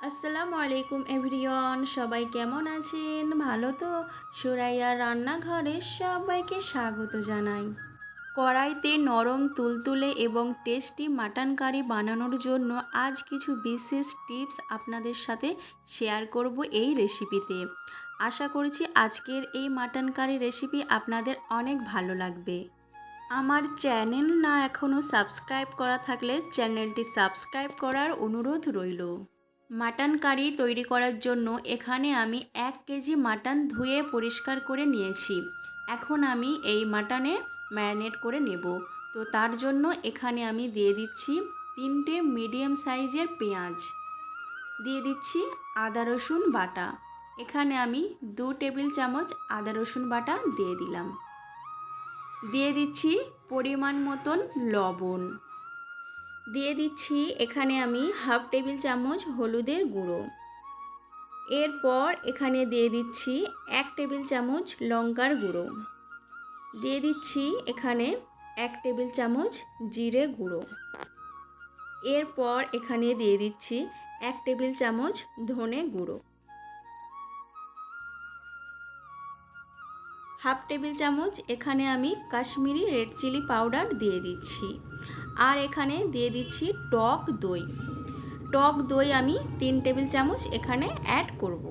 আসসালামু আলাইকুম এভরিওয়ান, সবাই কেমন আছেন? ভালো তো? সুরাইয়া রান্নাঘরে সবাইকে স্বাগত জানাই। কড়াইতে নরম তুলতুলে এবং টেস্টি মাটন কারি বানানোর জন্য আজ কিছু বিশেষ টিপস আপনাদের সাথে শেয়ার করব এই রেসিপিতে। আশা করছি আজকের এই মাটন কারি রেসিপি আপনাদের অনেক ভালো লাগবে। আমার চ্যানেল না এখনও সাবস্ক্রাইব করা থাকলে চ্যানেলটি সাবস্ক্রাইব করার অনুরোধ রইল। মাটন কারি তৈরি করার জন্য এখানে আমি এক কেজি মাটন ধুয়ে পরিষ্কার করে নিয়েছি। এখন আমি এই মাটনে ম্যারিনেট করে নেব। তো তার জন্য এখানে আমি দিয়ে দিচ্ছি তিনটে মিডিয়াম সাইজের পেঁয়াজ। দিয়ে দিচ্ছি আদা, রসুন বাটা। এখানে আমি দু টেবিল চামচ আদা, রসুন বাটা দিয়ে দিলাম। দিয়ে দিচ্ছি পরিমাণ মতন লবণ। দিয়ে দিচ্ছি এখানে আমি হাফ টেবিল চামচ হলুদের গুঁড়ো। এরপর এখানে দিয়ে দিচ্ছি এক টেবিল চামচ লঙ্কার গুঁড়ো। দিয়ে দিচ্ছি এখানে এক টেবিল চামচ জিরে গুঁড়ো। এরপর এখানে দিয়ে দিচ্ছি এক টেবিল চামচ ধনে গুঁড়ো। হাফ টেবিল চামচ, এখানে আমি কাশ্মীরি রেড চিলি পাউডার দিয়ে দিচ্ছি। আর এখানে দিয়ে দিচ্ছি টক দই। টক দই আমি তিন টেবিল চামচ এখানে অ্যাড করব।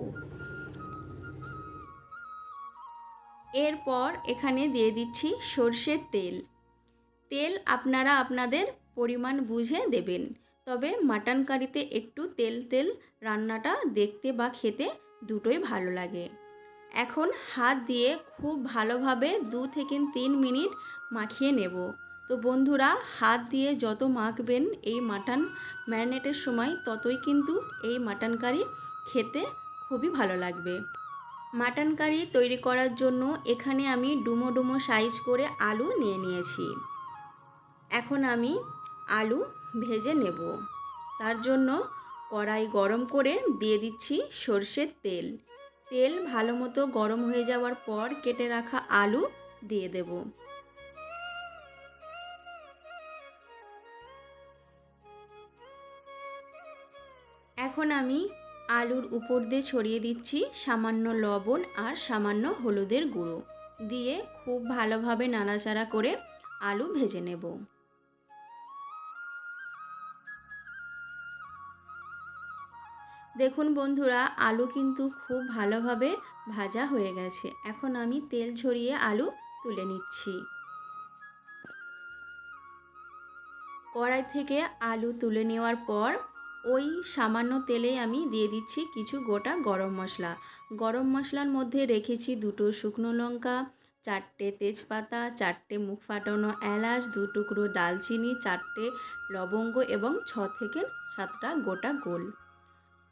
এরপর এখানে দিয়ে দিচ্ছি সর্ষের তেল। তেল আপনারা আপনাদের পরিমাণ বুঝে দেবেন। তবে মাটন কারিতে একটু তেল তেল রান্নাটা দেখতে বা খেতে দুটোই ভালো লাগে। এখন হাত দিয়ে খুব ভালোভাবে দু থেকে তিন মিনিট মাখিয়ে নেব। তো বন্ধুরা, হাত দিয়ে যত মাখবেন এই মাটন ম্যারিনেটের সময়, ততই কিন্তু এই মাটন কারি খেতে খুবই ভালো লাগবে। মাটন কারি তৈরি করার জন্য এখানে আমি ডুমো ডুমো সাইজ করে আলু নিয়ে নিয়েছি। এখন আমি আলু ভেজে নেব। তার জন্য কড়াই গরম করে দিয়ে দিচ্ছি সর্ষের তেল। তেল ভালো মতো গরম হয়ে যাওয়ার পর কেটে রাখা আলু দিয়ে দেব। এখন আমি আলুর উপর দিয়ে ছড়িয়ে দিচ্ছি সামান্য লবণ আর সামান্য হলুদের গুঁড়ো। দিয়ে খুব ভালোভাবে নাড়াচাড়া করে আলু ভেজে নেব। দেখুন বন্ধুরা, আলু কিন্তু খুব ভালোভাবে ভাজা হয়ে গেছে। এখন আমি তেল ঝরিয়ে আলু তুলে নিচ্ছি। কড়াই থেকে আলু তুলে নেওয়ার পর ওই সামান্য তেলে আমি দিয়ে দিচ্ছি কিছু গোটা গরম মশলা। গরম মশলার মধ্যে রেখেছি দুটো শুকনো লঙ্কা, চারটে তেজপাতা, চারটে মুখ ফাটানো এলাচ, দু টুকরো দালচিনি, চারটে লবঙ্গ এবং ছ থেকে সাতটা গোটা গোল।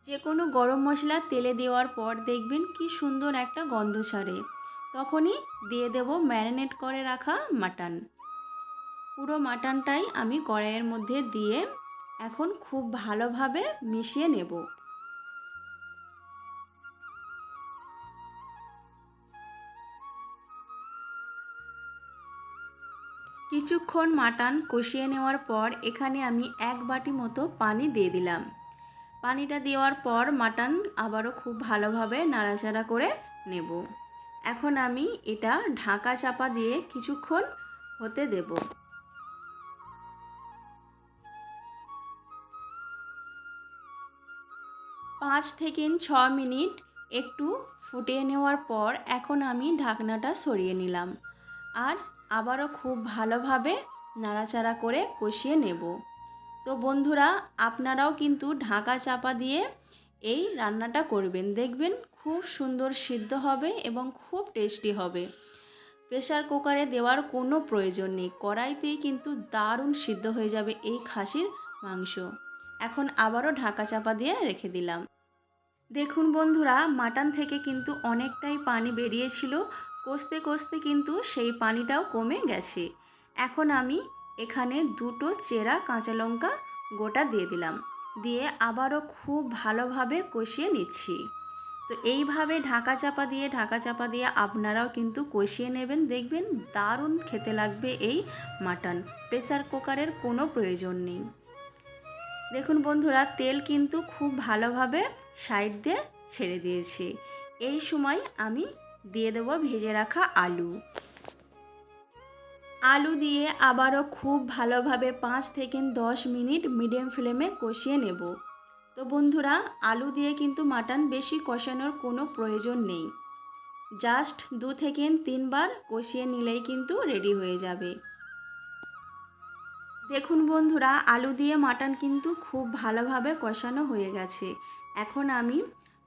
যে কোনো গরম মশলা তেলে দেওয়ার পর দেখবেন কি সুন্দর একটা গন্ধ ছাড়ে তখনই দিয়ে দেব ম্যারিনেট করে রাখা মাটন। পুরো মাটনটাই আমি কড়াইয়ের মধ্যে দিয়ে এখন খুব ভালোভাবে মিশিয়ে নেব। কিছুক্ষণ মাটন কষিয়ে নেওয়ার পর এখানে আমি এক বাটি মতো পানি দিয়ে দিলাম। পানিটা দেওয়ার পর মাটন আবারও খুব ভালোভাবে নাড়াচাড়া করে নেব। এখন আমি এটা ঢাকা চাপা দিয়ে কিছুক্ষণ হতে দেব। পাঁচ থেকে ছ মিনিট একটু ফুটিয়ে নেওয়ার পর এখন আমি ঢাকনাটা সরিয়ে নিলাম। আর আবারও খুব ভালোভাবে নাড়াচাড়া করে কষিয়ে নেব। তো বন্ধুরা, আপনারাও কিন্তু ঢাকা চাপা দিয়ে এই রান্নাটা করবেন। দেখবেন খুব সুন্দর সিদ্ধ হবে এবং খুব টেস্টি হবে। প্রেশার কুকারে দেওয়ার কোনো প্রয়োজন নেই। কড়াইতেই কিন্তু দারুণ সিদ্ধ হয়ে যাবে এই খাসির মাংস। এখন আবারও ঢাকা চাপা দিয়ে রেখে দিলাম। দেখুন বন্ধুরা, মাটন থেকে কিন্তু অনেকটাই পানি বেরিয়েছিল। কষতে কষতে কিন্তু সেই পানিটাও কমে গেছে। এখন আমি এখানে দুটো চেরা কাঁচা লঙ্কা গোটা দিয়ে দিলাম। দিয়ে আবারও খুব ভালোভাবে কষিয়ে নিচ্ছি। তো এইভাবে ঢাকা চাপা দিয়ে, ঢাকা চাপা দিয়ে আপনারাও কিন্তু কষিয়ে নেবেন। দেখবেন দারুণ খেতে লাগবে এই মাটন। প্রেসার কুকারের কোনো প্রয়োজন নেই। দেখুন বন্ধুরা, তেল কিন্তু খুব ভালোভাবে সাইড দিয়ে ছেড়ে দিয়েছে। এই সময় আমি দিয়ে দেবো ভেজে রাখা আলু। আলু দিয়ে আবারও খুব ভালোভাবে পাঁচ থেকে দশ মিনিট মিডিয়াম ফ্লেমে কষিয়ে নেব। তো বন্ধুরা, আলু দিয়ে কিন্তু মাটন বেশি কষানোর কোনো প্রয়োজন নেই। জাস্ট দু থেকে তিনবার কষিয়ে নিলেই কিন্তু রেডি হয়ে যাবে। দেখুন বন্ধুরা, আলু দিয়ে মাটন কিন্তু খুব ভালোভাবে কষানো হয়ে গেছে। এখন আমি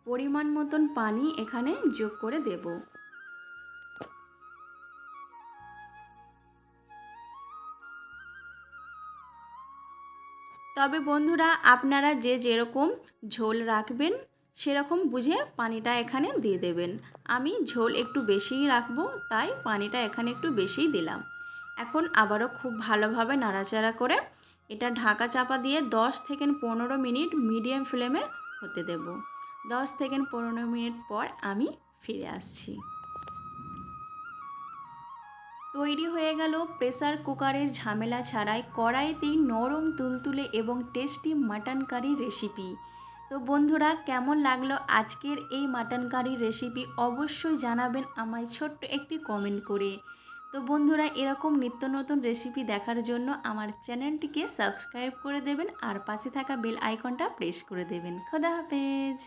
পরিমাণ মতন পানি এখানে যোগ করে দেব। তবে বন্ধুরা, আপনারা যে যেরকম ঝোল রাখবেন, সেরকম বুঝে পানিটা এখানে দিয়ে দেবেন। আমি ঝোল একটু বেশিই রাখব, তাই পানিটা এখানে একটু বেশিই দিলাম। এখন আবারও খুব ভালোভাবে নাড়াচাড়া করে এটা ঢাকা চাপা দিয়ে 10 থেকে পনেরো মিনিট মিডিয়াম ফ্লেমে হতে দেব। 10 থেকে পনেরো মিনিট পর আমি ফিরে আসছি। তৈরি হয়ে গেল প্রেসার কুকারের ঝামেলা ছাড়াই কড়াইতেই নরম তুলতুলে এবং টেস্টি মাটন কারি রেসিপি। তো বন্ধুরা, কেমন লাগল আজকের এই মাটন কারির রেসিপি অবশ্যই জানাবেন আমায় ছোট্ট একটি কমেন্ট করে। তো বন্ধুরা, এরকম নিত্য নতুন রেসিপি দেখার জন্য আমার চ্যানেলটিকে সাবস্ক্রাইব করে দেবেন আর পাশে থাকা বেল আইকনটা প্রেস করে দেবেন। খোদা হাফেজ!